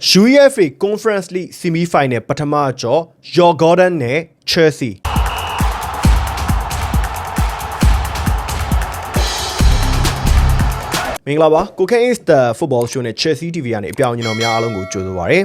UEFA Conference League Semi Final ပထမအကျော် Your Gordon နဲ့ Chelsea မင်္ဂလာပါကိုခဲအစ်တာ football show နဲ့ Chelsea TV ကနေအပြောင်းအလဲများအားလုံးကိုကြိုဆိုပါရစေ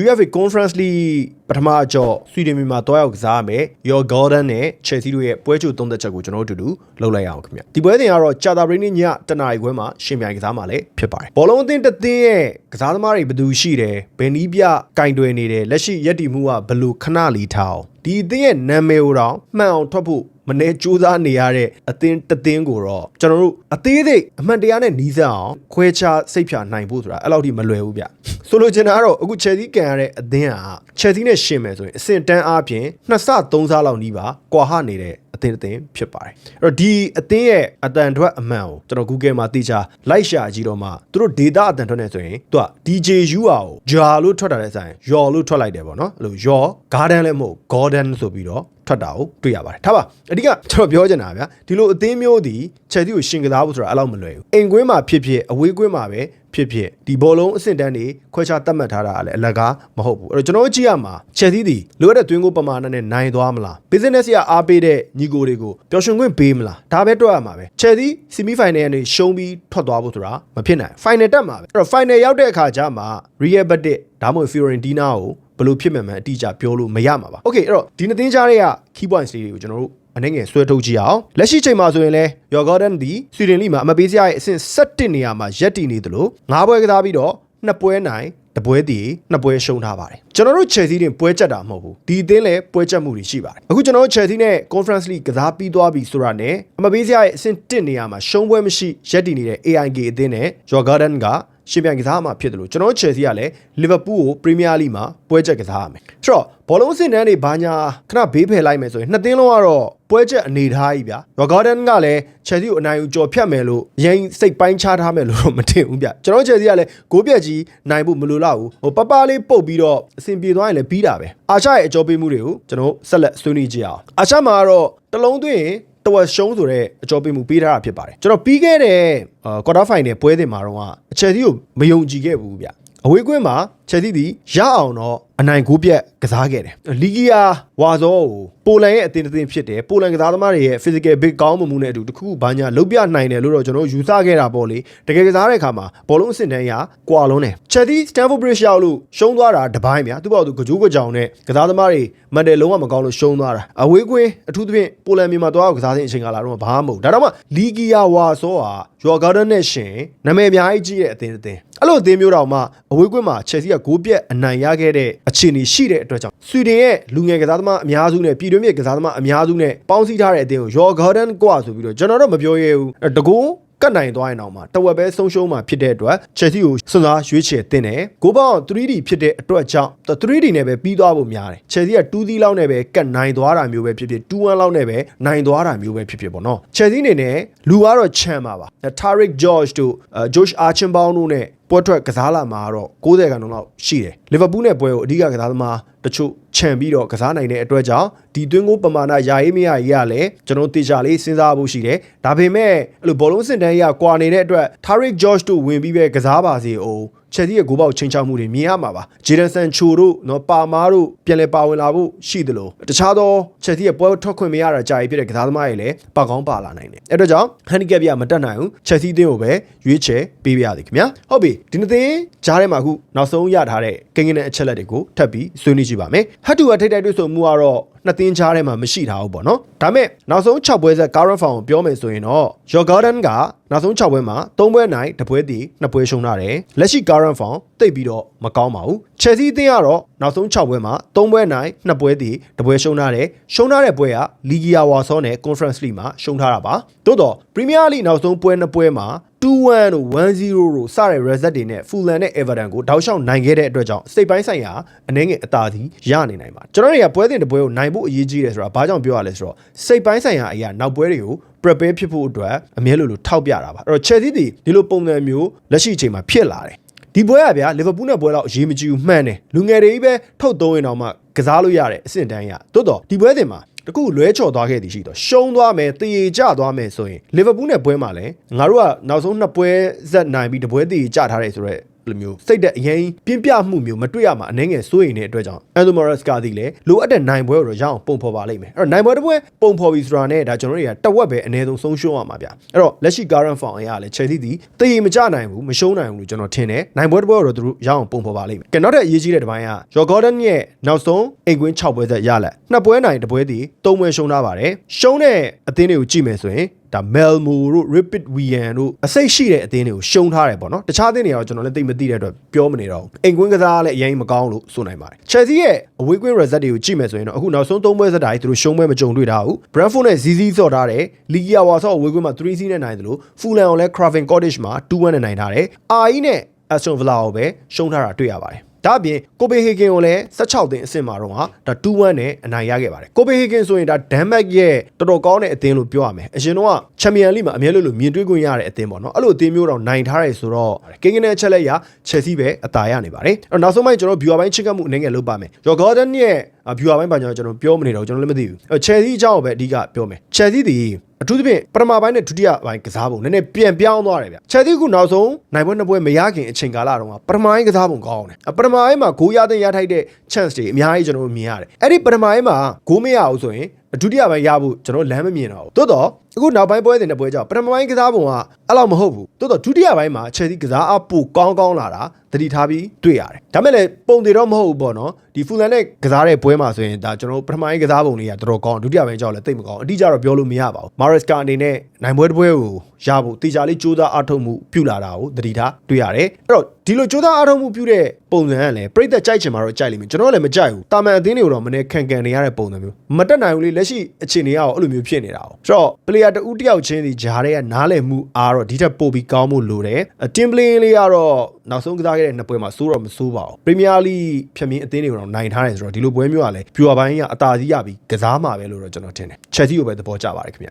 ။ UEFA Conference League ပထမအကျော်ဆွီဒင်ပြည်မှာတွားရောက်ကစားမယ် Your Golden နဲ့ Chelsea တို့ရဲ့ပွဲချိုသုံးသက်ချက်ကိုကျွန်တော်တို့အတူတူလှုပ်လိုက်ရအောင်ခင်ဗျ။ဒီပွဲစဉ်ကတော့ကြာတာပရိနေ့ညတနာရီခွဲမှာရှင်ပြိုင်ကစားမှာလည်းဖြစ်ပါတယ်။ဘောလုံးအသင်းတစ်သင်းရဲ့ကစားသမားတွေဘယ်သူရှိတယ်ဘယ်နည်းပြကင်တွယ်နေတယ်လက်ရှိရက်တီမှုကဘယ်လိုခဏလီထားအောင်ဒီအသင်းရဲ့နာမည်ကိုတော့မှန်အောင်ထွက်ဖို့ မနေစူးစမ်းနေရတဲ့အသင်းတစ်သင်းကိုတော့ကျွန်တော်တို့အသေးစိတ်အမှန်တရားနဲ့နီးစပ်အောင်ခွဲခြားစိတ်ဖြာနိုင်ဖို့ဆိုတာအဲ့လောက်ထိမလွယ်ဘူးဗျ ဆိုလိုချင်တာကတော့အခု Chelsea ကန်ရတဲ့အသင်းဟာ Chelsea နဲ့ရှင်မယ်ဆိုရင်အဆင့်တန်းအားဖြင့်နှစ်ဆသုံးဆလောက်နီးပါကွာဟနေတဲ့အသင်းတစ်သင်းဖြစ်ပါတယ်အဲ့တော့ဒီအသင်းရဲ့အတန်ထွက်အမှန်ကိုကျွန်တော် Google မှာတိကျလိုက်ရှာကြည့်တော့မှသူတို့ data အတန်ထွက်နေဆိုရင်သူက DJU ကိုဂျာလို့ထွက်တာတဲ့ဆိုင်ယော်လို့ထွက်လိုက်တယ်ပေါ့နော်အဲ့လိုယော် garden လည်းမဟုတ် golden ဆိုပြီးတော့ထွက်တာကိုတွေ့ရပါတယ်ထားပါအဓိကကျွန်တော်ပြောချင်တာဗျာဒီလိုအသင်းမျိုးဒီချက်စီကိုရှင်ကစားဖို့ဆိုတာအဲ့လောက်မလွယ်ဘူးအိမ်ကွင်းမှာဖြစ်ဖြစ်အဝေးကွင်းမှာပဲ ဖြစ်ဖြစ်ဒီဘောလုံးအဆင့်တန်းတွေခွဲခြားတတ်မှတ်ထားတာလည်းအလကားမဟုတ်ဘူးအဲ့တော့ကျွန်တော်ကြည့်ရမှာချက်စီဒီလိုအပ်တဲ့တွင်းကိုပမာဏနဲ့နိုင်သွားမလား business ရအားပေးတဲ့ညီကိုတွေကိုပျော်ရွှင်ခွင့်ပေးမလားဒါပဲတွက်ရမှာပဲချက်စီ semi final ကနေရှုံးပြီးထွက်သွားဖို့ဆိုတာမဖြစ်နိုင် final တက်မှာပဲအဲ့တော့ final ရောက်တဲ့အခါကျမှ Real Betis ဒါမှမဟုတ် Fiorentina ကိုဘယ်လိုဖြစ်မှန်မှန်အတိအကျပြောလို့မရမှာပါ။ Okay အဲ့တော့ဒီနှစ်သင်းကြားတွေက key points တွေကိုကျွန်တော်တို့ အနေငယ်ဆွဲထုတ်ကြည့်အောင်လက်ရှိချိန်မှာဆိုရင်လဲ Your Garden ဒီဆွီဒင်လိမှာအမပေးစရာရဲ့အဆင့်17နေရာမှာရက်တည်နေသလို၅ပွဲကစားပြီးတော့နှစ်ပွဲနိုင်တပွဲတည်နှစ်ပွဲရှုံးထားပါတယ်ကျွန်တော်တို့ Chelsea တင်ပွဲချက်တာမဟုတ်ဘူးဒီအသင်းလည်းပွဲချက်မှုတွေရှိပါတယ်အခုကျွန်တော်တို့ Chelsea နဲ့ Conference League ကစားပြီးသွားပြီဆိုတာနဲ့အမပေးစရာရဲ့အဆင့်1နေရာမှာရှုံးပွဲမရှိရက်တည်နေတဲ့ AIK အသင်းနဲ့ Your Garden က ရှင်ပြိုင်ကစားမှာဖြစ်တယ်လို့ကျွန်တော်တို့ Chelsea ကလည်း Liverpool ကို Premier League မှာပွဲချက်ကစားရမယ်။ဆိုတော့ဘောလုံးစင်တန်းတွေဘာညာခဏဘေးဖယ်လိုက်မယ်ဆိုရင်နှစ်သင်းလုံးကတော့ပွဲချက်အနေထားကြီးဗျာ။ Rogarden ကလည်း Chelsea ကိုအနိုင်ကိုကြော်ဖြတ်မယ်လို့ရင်စိတ်ပိုင်းခြားထားမယ်လို့တော့မထင်ဘူးဗျ။ကျွန်တော် Chelsea ကလည်းဂိုးပြက်ကြီးနိုင်ဖို့မလိုတော့ဘူး။ဟိုပပလေးပုတ်ပြီးတော့အဆင်ပြေသွားရင်လည်းပြီးတာပဲ။အာရှရဲ့အကြောပေးမှုတွေကိုကျွန်တော်ဆက်လက်ဆွေးနွေးကြအောင်။အာရှမှာကတော့တလုံးသွင်းရင် တဝက်ရှုံးဆိုတဲ့အကြောပေးမှုပေးထားတာဖြစ်ပါတယ်ကျွန်တော်ပြီးခဲ့တဲ့ကွာတာဖိုင်နယ်ပွဲစဉ်မှာတော့အချက်စီကိုမယုံကြည်ခဲ့ဘူးဗျအဝေးကွင်းမှာ ချက်စီသည်ရအောင်တော့အနိုင်ကိုပြက်ကစားခဲ့တယ်လီဂီယာဝါဇောကိုပိုလန်ရဲ့အသင်းတစ်သင်းဖြစ်တယ်ပိုလန်ကစားသမားတွေရဲ့ physical big ကောင်းမှုနဲ့အတူတခုခုဘာညာလုံးပြနိုင်တယ်လို့တော့ကျွန်တော်ယူဆခဲ့တာပေါ့လေတကယ်ကစားတဲ့အခါမှာဘောလုံးအဆင့်တန်းရကွာလုံးတယ်ချက်စီ Stamford Bridge ရောက်လို့ရှုံးသွားတာတပိုင်းဗျာသူ့ဘောက်သူကကြိုးကကြောင်နဲ့ကစားသမားတွေမန်တယ်လုံးဝမကောင်းလို့ရှုံးသွားတာအဝေးကွင်းအထူးသဖြင့်ပိုလန်မြန်မာသွားကစားတဲ့အချိန်ကလာတော့ဘာမှမဟုတ်ဒါတော့မှလီဂီယာဝါဇောဟာ Your Garden နဲ့ရှင်နာမည်အများကြီးကြီးတဲ့အသင်းအသင်းအဲ့လိုအသင်းမျိုးတောင်မှအဝေးကွင်းမှာ Chelsea ကဂိုးပြက်အနိုင်ရခဲ့တဲ့အခြေအနေရှိတဲ့အတွက်ကြောင့်ဆွီဒင်ရဲ့လူငယ်ကစားသမားအများစုနဲ့ပြည်တွင်းမြေကစားသမားအများစုနဲ့ပေါင်းစည်းထားတဲ့အသင်းကို Your Garden ကွာဆိုပြီးတော့ကျွန်တော်တို့မပြောရဲဘူးတကူကတ်နိုင်သွားရင်တော့မှတဝက်ပဲဆုံးရှုံးမှဖြစ်တဲ့အတွက် Chelsea ကိုစွန့်စားရွေးချယ်တင်တယ်။ကိုပေါင်း 3D ဖြစ်တဲ့အတွက်ကြောင့် 3D နဲ့ပဲပြီးသွားဖို့များတယ်။ Chelsea က 2D လောက်နဲ့ပဲကတ်နိုင်သွားတာမျိုးပဲဖြစ်ဖြစ်2-1လောက်နဲ့ပဲနိုင်သွားတာမျိုးပဲဖြစ်ဖြစ်ပေါ့နော်။ Chelsea အနေနဲ့လူကတော့ချမ်းပါပါ။ Tariq George တို့ Josh Archinbaum တို့နဲ့ ပွဲထွက်ကစားလာမှာတော့90ခန်းလောက်ရှိတယ်လီဗာပူးနဲ့ပွဲကိုအဓိကကစားသမားတချို့ခြံပြီးတော့ကစားနိုင်တဲ့အတွက်ကြောင့်ဒီသွင်းကိုပမာဏယာရေးမရရေးရလဲကျွန်တော်တေချာလေးစဉ်းစားဖို့ရှိတယ်ဒါပေမဲ့အဲ့လိုဘောလုံးစင်တန်းကြီးကကွာနေတဲ့အတွက် Tariq George တို့ဝင်ပြီးပဲကစားပါစေအောင် ချက်စီရဲ့ဂိုးပေါက်ချင်းချောက်မှုတွေမြင်ရမှာပါဂျေဒန်ဆန်ချိုတို့နော်ပါမားတို့ပြန်လဲပါဝင်လာဖို့ရှိတယ်လို့တခြားသောချက်စီရဲ့ပွဲထွက်ခွင့်မရတာကြာကြီးဖြစ်တဲ့ကစားသမားတွေလည်းပါကောင်းပါလာနိုင်တယ်အဲ့တော့ကြောင့် handicap ပြမတက်နိုင်ဘူးချက်စီအသင်းကိုပဲရွေးချယ်ပေးပြရသည်ခင်ဗျာဟုတ်ပြီဒီနေ့သင်းကြားထဲမှာအခုနောက်ဆုံးရထားတဲ့ကိန်းဂဏန်းအချက်လက်တွေကိုထပ်ပြီးဆွေးနွေးကြည့်ပါမယ်ဟတ်တူကထိတ်တိုက်တွေ့ဆုံမှုကတော့နှစ်သင်းကြားထဲမှာမရှိထားဘူးပေါ့နော်ဒါမဲ့နောက်ဆုံး6ပွဲဆက် current form ကိုပြောမယ်ဆိုရင်တော့ Your Garden ကနောက်ဆုံး6ပွဲမှာ3ပွဲနိုင်2ပွဲတည်2ပွဲရှုံးထားတယ်လက်ရှိ current form တိတ်ပြီးတော့မကောင်းပါဘူး Chelsea အသင်းကတော့နောက်ဆုံး6ပွဲမှာ3ပွဲနိုင်2ပွဲတည်2ပွဲရှုံးထားတယ်ရှုံးထားတဲ့ပွဲက Liga Warsaw နဲ့ Conference League မှာရှုံးထားတာပါသို့တော့ Premier League နောက်ဆုံးပွဲ2ပွဲမှာ 2-1တို့1-0တို့စတဲ့ result တွေနဲ့ Fulham နဲ့ Everton ကိုတောက်လျှောက်နိုင်ခဲ့တဲ့အတွက်ကြောင့်စိတ်ပိုင်းဆိုင်ရာအနေငယ်အသာစီးရနေနိုင်ပါတယ်ကျွန်တော်တွေကပွဲစဉ်တစ်ပွဲကိုနိုင်ဖို့အရေးကြီးတယ်ဆိုတာဘာကြောင့်ပြောရလဲဆိုတော့စိတ်ပိုင်းဆိုင်ရာအရာနောက်ပွဲတွေကို prepare ဖြစ်ဖို့အတွက်အမြဲလိုလိုထောက်ပြတာပါအဲ့တော့ Chelsea ဒီဒီလိုပုံစံမျိုးလက်ရှိအချိန်မှာဖြစ်လာတယ်ဒီပွဲကဗျာလီဗာပူးနဲ့ပွဲတော့အရေးမကြီးဘူးမှန်တယ်လူငယ်တွေကြီးပဲထုတ်သုံးရင်တော့မှကစားလို့ရတဲ့အဆင့်တန်းရတိုးတော့ဒီပွဲစဉ်မှာ တကူလွဲချော်သွားခဲ့သည်ရှိတော့ရှုံးသွားမယ်တည်ကြသွားမယ်ဆိုရင်လီဗာပူးနဲ့ပွဲမှာလည်းငါတို့ကနောက်ဆုံးနှစ်ပွဲဇက်နိုင်ပြီးတပွဲတည်ကြထားတယ်ဆိုတော့ လိုမျိုးစိတ်သက်အရင်ပြင်းပြမှုမျိုးမတွေ့ရမှာအနေငယ်စိုးရိမ်နေတဲ့အတွက်ကြောင့်အန်ဒိုမိုရက်စ်ကသည်လေလိုအပ်တဲ့နိုင်ပွဲကိုတော့ရအောင်ပုံဖော်ပါလိမ့်မယ်အဲ့တော့နိုင်ပွဲတစ်ပွဲပုံဖော်ပြီးဆိုတာနဲ့ဒါကျွန်တော်တို့တွေကတဝက်ပဲအနည်းဆုံးဆုံးရှုံးရမှာဗျအဲ့တော့လက်ရှိ current form အရလည်း Chelsea သည်တည်မကြနိုင်ဘူးမရှုံးနိုင်ဘူးလို့ကျွန်တော်ထင်တယ်နိုင်ပွဲတစ်ပွဲကိုတော့သူတို့ရအောင်ပုံဖော်ပါလိမ့်မယ်ကဲနောက်ထပ်အရေးကြီးတဲ့တစ်ပိုင်းက Joe Gordon ရဲ့နောက်ဆုံးအိမ်ကွင်း6ပွဲသက်ရလက်နှစ်ပွဲနိုင်တစ်ပွဲသည်၃ပွဲရှုံးထားပါတယ်ရှုံးတဲ့အသင်းတွေကိုကြည့်မယ်ဆိုရင်ဒါ Melmo တို့ Rapid Wien တို့အစိတ်ရှိတဲ့အသင်းတွေကိုရှုံးထားတယ်ပေါ့နော်တခြားအသင်းတွေကတော့ကျွန်တော်လည်းသိမသိတဲ့အတွက်ပြောမနေတော့ဘူးအိမ်ကွင်းကစားလည်းအရင်မကောင်းလို့ဆိုနိုင်ပါတယ် Chelsea ရဲ့အဝေးကွင်း result တွေကိုကြည့်မယ်ဆိုရင်တော့အခုနောက်ဆုံး၃ပွဲဆက်တာကြီးသူတို့ရှုံးပွဲမကြုံတွေ့တာဘူး Brentford နဲ့ ZZ ဆော့ထားတယ် Liga ဝါဆော့အဝေးကွင်းမှာ3-0နဲ့နိုင်တယ်လို့ Fulham ကိုလည်း Craven Cottage မှာ2-1နဲ့နိုင်ထားတယ် RE နဲ့ Aston Villa ကိုပဲရှုံးထားတာတွေ့ရပါတယ် ဒါအပြင်ကိုပေဟေဂင်ကိုလည်း16သိန်းအဆင့်မှာတော့ဟာဒါ2-1နဲ့အနိုင်ရခဲ့ပါတယ်ကိုပေဟေဂင်ဆိုရင်ဒါဒန်မတ်ရဲ့တော်တော်ကောင်းတဲ့အသင်းလို့ပြောရမယ်အရင်တော့ချန်ပီယံလိမှာအမြဲလို့လို့မြင်တွေ့ခွင့်ရတဲ့အသင်းပေါ့နော်အဲ့လိုအသင်းမျိုးတော့နိုင်ထားတယ်ဆိုတော့ကင်းကင်းနဲ့ချက်လက်ရချက်စီပဲအသာရနေပါတယ်အဲ့တော့နောက်ဆုံးပိုင်းကျွန်တော် viewer ပိုင်းချစ်ကပ်မှုအနေနဲ့လုပ်ပါမယ်ရော်ဂေါ်ဒန်ရဲ့ viewer ပိုင်းပါကျွန်တော်ပြောမနေတော့ကျွန်တော်လည်းမသိဘူးအဲ့ချယ်ဆီအကြောင်းကိုပဲအဓိကပြောမယ်ချယ်ဆီဒီအထူးသဖြင့်ပထမပိုင်းနဲ့ဒုတိယပိုင်းကစားပုံနည်းနည်းပြန်ပြောင်းသွားတယ်ဗျချယ်ဆီကနောက်ဆုံးနိုင်ပွဲနှစ်ပွဲမရခင်အချိန်ကာလတုန်းကပထမပိုင်းကစားပုံကောင်းတယ်အပထမပိုင်းမှာဂိုးရတဲ့ရထိုက်တဲ့ chance တွေအများကြီးကျွန်တော်တို့မြင်ရတယ်အဲ့ဒီပထမပိုင်းမှာဂိုးမရအောင်ဆိုရင်ဒုတိယပိုင်းရဖို့ကျွန်တော်လမ်းမမြင်တော့ဘူးတိုးတော့အခုနောက်ပိုင်းပွဲစဉ်တဲ့ပွဲကြောင့်ပထမပိုင်းကစားပုံကအဲ့လောက်မဟုတ်ဘူးတိုးတော့ဒုတိယပိုင်းမှာချယ်ဆီကစားအပိုကောင်းကောင်းလာတာတတိထားပြီးတွေ့ရတယ်ဒါမဲ့လည်းပုံတွေတော့မဟုတ်ဘူးပေါ့နော်ဒီဖူလန်နဲ့ကစားတဲ့ပွဲမှာဆိုရင်ဒါကျွန်တော်ပထမပိုင်းကစားပုံတွေကတော်တော်ကောင်းဒုတိယပိုင်းကြောက်လည်းတိတ်မကောင်းအတိအကျတော့ပြောလို့မရပါဘူးမာရက်စကာအနေနဲ့နိုင်ပွဲတစ်ပွဲကိုရဖို့တေချာလေးစူးစမ်းအားထုတ်မှုပြုလာတာကိုတတိထားတွေ့ရတယ်အဲ့တော့ဒီလိုစူးစမ်းအားထုတ်မှုပြုတဲ့ပုံစံကလည်းပြိသက်ကြိုက်ချင်မှာတော့ကြိုက်လိမ့်မယ်ကျွန်တော်လည်းမကြိုက်ဘူးတာမန်အသင်းတွေကိုတော့မနေ့ခံကန်နေရတဲ့ပုံစံမျိုးမတက်နိုင်ဘူးလေလက်ရှိအခြေအနေကတော့အဲ့လိုမျိုးဖြစ်နေတာ哦ဆိုတော့ player တဦးတစ်ယောက်ချင်းစီဂျားတဲ့နားလည်မှုအားတော့ဒီထက်ပိုပြီးကောင်းမှုလိုတယ် team play လေးကတော့နောက်ဆုံးကစားခဲ့တဲ့နှစ်ပွဲမှာစိုးတော့မစိုးပါဘူး Premier League ဖြတ်မင်းအသင်းတွေကိုတော့နိုင်ထားတယ်ဆိုတော့ဒီလိုပွဲမျိုးကလည်း viewer ပိုင်းကအသာစီးရပြီးကစားမှာပဲလို့တော့ကျွန်တော်ထင်တယ် Chelsea ကိုပဲသဘောကျပါတယ်ခင်ဗျ